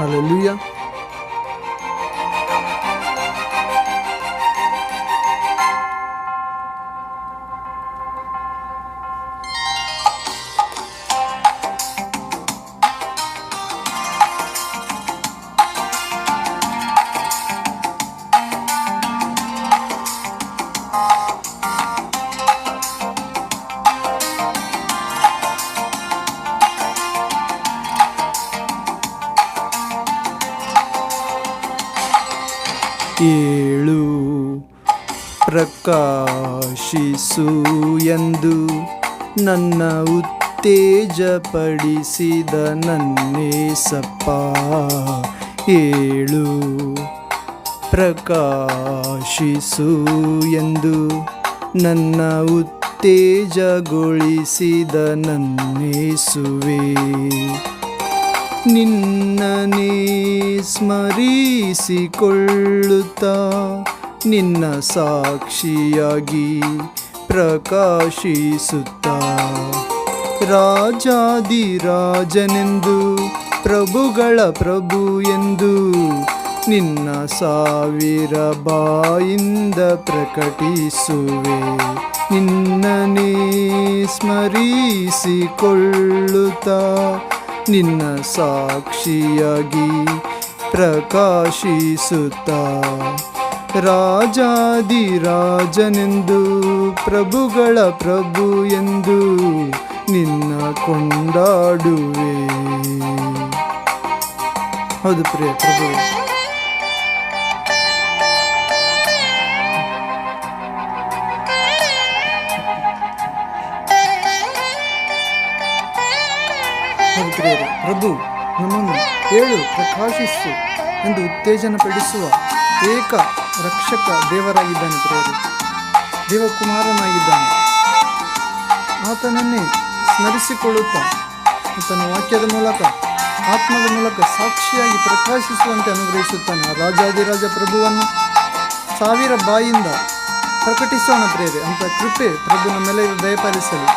Hallelujah. ಏಳು ಪ್ರಕಾಶಿಸು ಎಂದು ನನ್ನ ಉತ್ತೇಜಪಡಿಸಿದ ನನ್ನೇಸಪ್ಪ ಏಳು ಪ್ರಕಾಶಿಸು ಎಂದು ನನ್ನ ಉತ್ತೇಜಗೊಳಿಸಿದ ನನ್ನೇಸುವೆ. ನಿನ್ನನೇ ಸ್ಮರಿಸಿಕೊಳ್ಳುತ್ತ. ನಿನ್ನ ಸಾಕ್ಷಿಯಾಗಿ ಪ್ರಕಾಶಿಸುತ್ತ. ರಾಜಾದಿ ರಾಜನೆಂದು ಪ್ರಭುಗಳ ಪ್ರಭು ಎಂದು, ನಿನ್ನ ಸಾವಿರ ಬಾಯಿಂದ ಪ್ರಕಟಿಸುವೆ. ನಿನ್ನನೇ ಸ್ಮರಿಸಿಕೊಳ್ಳುತ್ತಾ. ನಿನ್ನ ಸಾಕ್ಷಿಯಾಗಿ ರಾಜಾದಿ ರಾಜನೆಂದು ಪ್ರಭುಗಳ ಪ್ರಭು ಎಂದು ನಿನ್ನ ಕೊಂಡಾಡುವೆ. ಹೌದು ಪ್ರಿಯ ಪ್ರಭು ಹೌದು ಪ್ರಭು, ನಮ್ಮನ್ನು ಏಳು ಪ್ರಕಾಶಿಸು ಎಂದು ಉತ್ತೇಜನಪಡಿಸುವ ಏಕ ರಕ್ಷಕ ದೇವರಾಗಿದ್ದಾನೆ ಪ್ರೇರು ದೇವಕುಮಾರನಾಗಿದ್ದಾನೆ. ಆತನನ್ನೇ ಸ್ಮರಿಸಿಕೊಳ್ಳುತ್ತಾ ಆತನ ವಾಕ್ಯದ ಮೂಲಕ, ಆತ್ಮದ ಮೂಲಕ ಸಾಕ್ಷಿಯಾಗಿ ಪ್ರಕಾಶಿಸುವಂತೆ ಅನುಗ್ರಹಿಸುತ್ತಾನೆ. ರಾಜಾದಿರಾಜ ಪ್ರಭುವನ್ನು ಸಾವಿರ ಬಾಯಿಂದ ಪ್ರಕಟಿಸೋಣ ಪ್ರೇರೆ ಅಂತ ಕೃಪೆ ಪ್ರಭು ಮೇಲೆ ದಯಪಾಲಿಸಲಿ.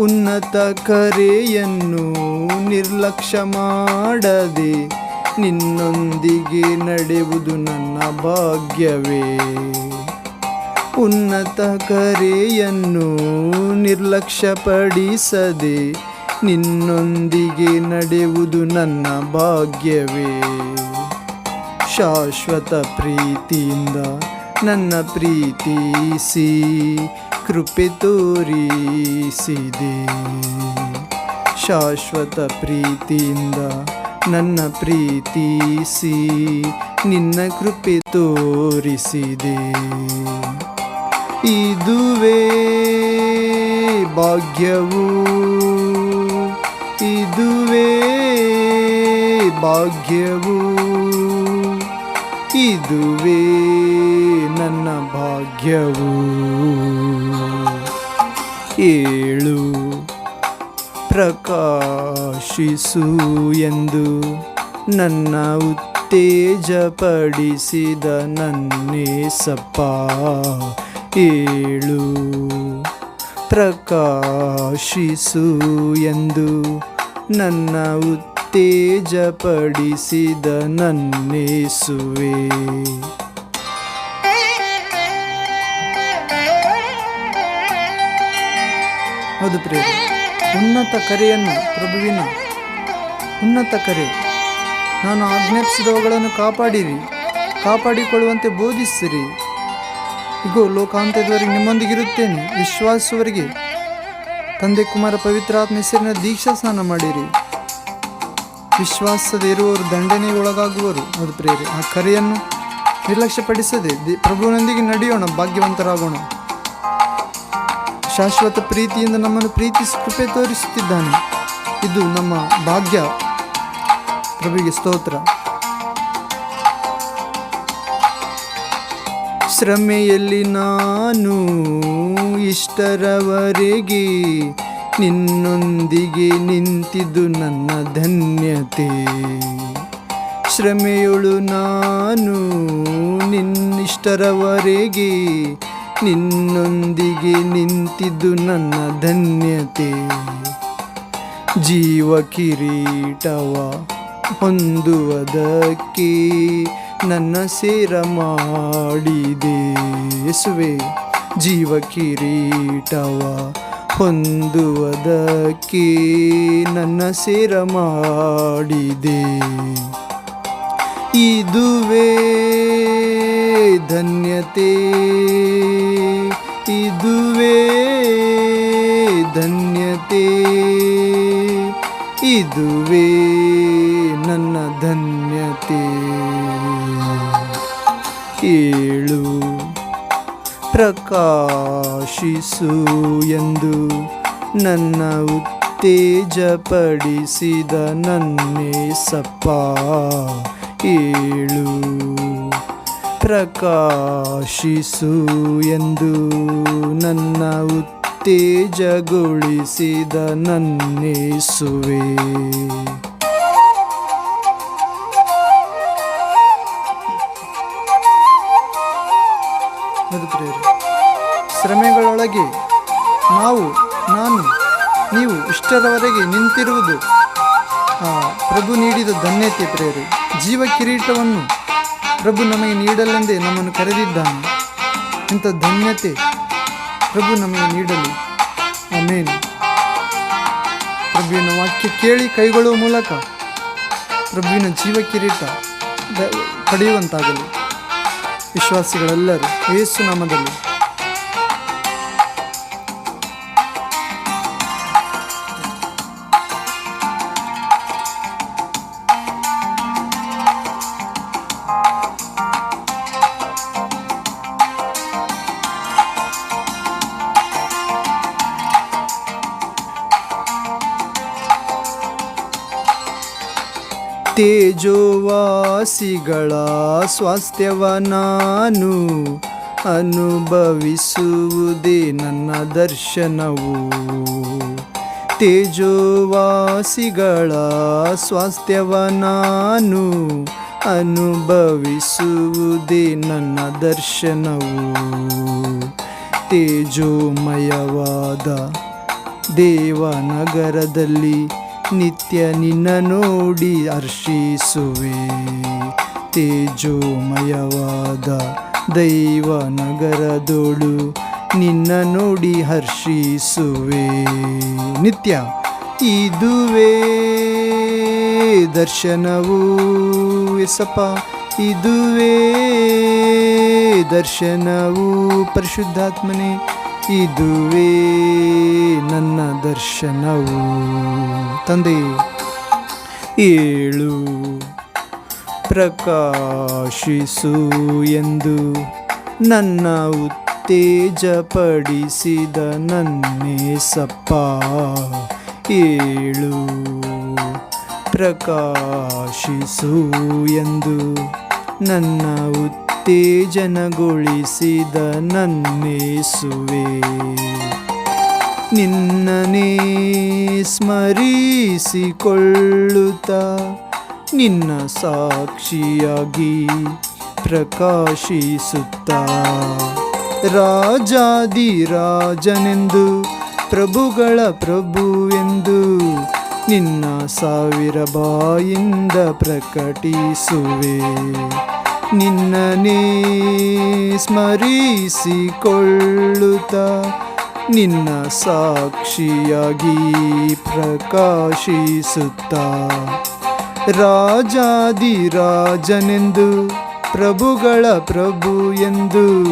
ಉನ್ನತ ಕರೆಯನ್ನು ನಿರ್ಲಕ್ಷ್ಯ ಮಾಡದೆ ನಿನ್ನೊಂದಿಗೆ ನಡೆಯುವುದು ನನ್ನ ಭಾಗ್ಯವೇ. ಉನ್ನತ ಕರೆಯನ್ನು ನಿರ್ಲಕ್ಷ್ಯಪಡಿಸದೆ ನಿನ್ನೊಂದಿಗೆ ನಡೆಯುವುದು ನನ್ನ ಭಾಗ್ಯವೇ. ಶಾಶ್ವತ ಪ್ರೀತಿಯಿಂದ ನನ್ನ ಪ್ರೀತಿಸಿ ಕೃಪೆ ತೋರಿಸಿದೆ ಶಾಶ್ವತ ಪ್ರೀತಿಯಿಂದ ನನ್ನ ಪ್ರೀತಿಸಿ ನಿನ್ನ ಕೃಪೆ ತೋರಿಸಿದೆ. ಇದುವೇ ಭಾಗ್ಯವು ಇದುವೇ ಭಾಗ್ಯವು, ಇದುವೇ ನನ್ನ ಭಾಗ್ಯವು. ಏಳು ಪ್ರಕಾಶಿಸು ಎಂದು ನನ್ನ ಉತ್ತೇಜಪಡಿಸಿದ ನನ್ನೇಸಪ್ಪ ಏಳು. ಪ್ರಕಾಶಿಸು ಎಂದು ನನ್ನ ಉತ್ತೇಜಪಡಿಸಿದ ನನ್ನೇಸುವೆ. ಹೌದು ಪ್ರಿಯ ಉನ್ನತ ಕರೆಯನ್ನು ಪ್ರಭುವಿನ ಉನ್ನತ ಕರೆ. ನಾನು ಆಜ್ಞಾಪಿಸಿದವುಗಳನ್ನು ಕಾಪಾಡಿರಿ, ಕಾಪಾಡಿಕೊಳ್ಳುವಂತೆ ಬೋಧಿಸಿರಿ. ಇಗೋ ಲೋಕಾಂತದವರೆಗೆ ನಿಮ್ಮೊಂದಿಗಿರುತ್ತೇನೆ ವಿಶ್ವಾಸವರಿಗೆ ತಂದೆ ಕುಮಾರ ಪವಿತ್ರಾತ್ಮ ಹೆಸರಿನ ದೀಕ್ಷಾ ಸ್ನಾನ ಮಾಡಿರಿ. ವಿಶ್ವಾಸದ ಇರುವವರು ದಂಡನೆಗೆ ಒಳಗಾಗುವರು ಅದು ಪ್ರೇರೆ ಆ ಕರೆಯನ್ನು ನಿರ್ಲಕ್ಷ್ಯಪಡಿಸದೆ ಪ್ರಭುವಿನೊಂದಿಗೆ ನಡೆಯೋಣ, ಭಾಗ್ಯವಂತರಾಗೋಣ. ಶಾಶ್ವತ ಪ್ರೀತಿಯಿಂದ ನಮ್ಮನ್ನು ಪ್ರೀತಿಸಿ, ಕೃಪೆ ತೋರಿಸುತ್ತಿದ್ದಾನೆ. ಇದು ನಮ್ಮ ಭಾಗ್ಯ. ಪ್ರಭುವಿಗೆ ಸ್ತೋತ್ರ. ಶ್ರಮೆಯಲ್ಲಿ ನಾನು ಇಷ್ಟರವರೆಗೆ ನಿನ್ನೊಂದಿಗೆ ನಿಂತಿದ್ದು ನನ್ನ ಧನ್ಯತೆ. ಶ್ರಮೆಯೊಳು ನಾನು ನಿನ್ನಿಷ್ಟರವರೆಗೆ ನಿನ್ನೊಂದಿಗೆ ನಿಂತಿದ್ದು ನನ್ನ ಧನ್ಯತೆ. ಜೀವ ಕಿರೀಟವ ಹೊಂದುವುದಕ್ಕೆ ನನ್ನ ಸೇರ ಮಾಡಿದೆ. ಯೇಸುವೆ, ಜೀವ ಕಿರೀಟವ ಹೊಂದುವುದಕ್ಕೆ ನನ್ನ ಸೇರ ಮಾಡಿದೆ. ಇದುವೇ ಧನ್ಯತೆ. ಇದುವೇ ಧನ್ಯತೆ. ಇದುವೇ ನನ್ನ ಧನ್ಯತೆ. ಏಳು ಪ್ರಕಾಶಿಸು ಎಂದು ನನ್ನ ಉತ್ತೇಜಪಡಿಸಿದ ನನ್ನೇ ಸಪ್ಪ. ಏಳು ಪ್ರಕಾಶಿಸು ಎಂದು ನನ್ನ ಉತ್ತೇಜಗೊಳಿಸಿದ ನನ್ನೇಸುವೆ. ಶ್ರಮೆಗಳೊಳಗೆ ನಾವು ನಾನು ನೀವು ಇಷ್ಟರವರೆಗೆ ನಿಂತಿರುವುದು ಪ್ರಭು ನೀಡಿದ ಧನ್ಯತೆ ಪ್ರೇರು. ಜೀವ ಕಿರೀಟವನ್ನು ಪ್ರಭು ನಮಗೆ ನೀಡಲೆಂದೇ ನಮ್ಮನ್ನು ಕರೆದಿದ್ದಾನೆ. ಇಂಥ ಧನ್ಯತೆ ಪ್ರಭು ನಮಗೆ ನೀಡಲಿ. ಆಮೇಲೆ ಪ್ರಭುವಿನ ವಾಕ್ಯ ಕೇಳಿ ಕೈಗೊಳ್ಳುವ ಮೂಲಕ ಪ್ರಭುವಿನ ಜೀವ ಕಿರೀಟ ಪಡೆಯುವಂತಾಗಲಿ. ವಿಶ್ವಾಸಿಗಳೆಲ್ಲರೂ ಯೇಸು ನಾಮದಲ್ಲಿ. ತೇಜೋವಾಸಿಗಳ ಸ್ವಾಸ್ಥ್ಯವ ನಾನು ಅನುಭವಿಸುವುದೇ ನನ್ನ ದರ್ಶನವು. ತೇಜೋವಾಸಿಗಳ ಸ್ವಾಸ್ಥ್ಯವ ನಾನು ಅನುಭವಿಸುವುದೇ ನನ್ನ ದರ್ಶನವು. ತೇಜೋಮಯವಾದ ದೇವನಗರದಲ್ಲಿ ನಿತ್ಯ ನಿನ್ನ ನೋಡಿ ಹರ್ಷಿಸುವೆ. ತೇಜೋಮಯವಾದ ದೈವ ನಗರದೊಳು ನಿನ್ನ ನೋಡಿ ಹರ್ಷಿಸುವೆ. ನಿತ್ಯ ಇದುವೇ ದರ್ಶನವು ಎಸಪ್ಪ ಇದುವೇ ದರ್ಶನವು ಪರಿಶುದ್ಧಾತ್ಮನೇ. ಇದುವೇ ನನ್ನ ದರ್ಶನವು. ತಂದೆ, ಏಳು ಪ್ರಕಾಶಿಸು ಎಂದು ನನ್ನ ಉತ್ತೇಜಪಡಿಸಿದ ನನ್ನೇ ಸಪ್ಪ. ಏಳು ಪ್ರಕಾಶಿಸು ಎಂದು ನನ್ನ ಉತ್ತೇಜನಗೊಳಿಸಿದ ನನ್ನೇಸುವೆ. ನಿನ್ನನೇ ಸ್ಮರಿಸಿಕೊಳ್ಳುತ್ತ ನಿನ್ನ ಸಾಕ್ಷಿಯಾಗಿ ಪ್ರಕಾಶಿಸುತ್ತ. ರಾಜಾದಿ ರಾಜನೆಂದು ಪ್ರಭುಗಳ ಪ್ರಭುವೆಂದು, ನಿನ್ನ ಸಾವಿರ ಬಾಯಿಂದ ಪ್ರಕಟಿಸುವೆ. ನಿನ್ನನೇ ಸ್ಮರಿಸಿಕೊಳ್ಳುತ್ತ ನಿನ್ನ ಸಾಕ್ಷಿಯಾಗಿ ಪ್ರಕಾಶಿಸುತ್ತ. ರಾಜಾದಿ ರಾಜನೆಂದು ಪ್ರಭುಗಳ ಪ್ರಭು ಎಂದು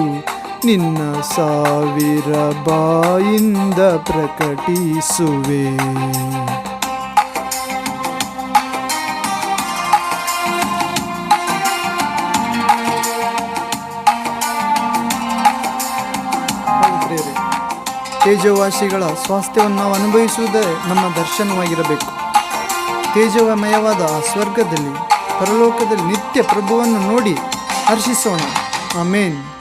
ನಿನ್ನ ಸಾವಿರ ಬಾಯಿಂದ ಪ್ರಕಟಿಸುವೆ. ತೇಜವಾಸಿಗಳ ಸ್ವಾಸ್ಥ್ಯವನ್ನು ನಾವು ಅನುಭವಿಸುವುದೇ ನಮ್ಮ ದರ್ಶನವಾಗಿರಬೇಕು. ತೇಜೋಮಯವಾದ ಆ ಸ್ವರ್ಗದಲ್ಲಿ, ಪರಲೋಕದಲ್ಲಿ ನಿತ್ಯ ಪ್ರಭುವನ್ನು ನೋಡಿ ಹರ್ಷಿಸೋಣ. ಆಮೇನ್.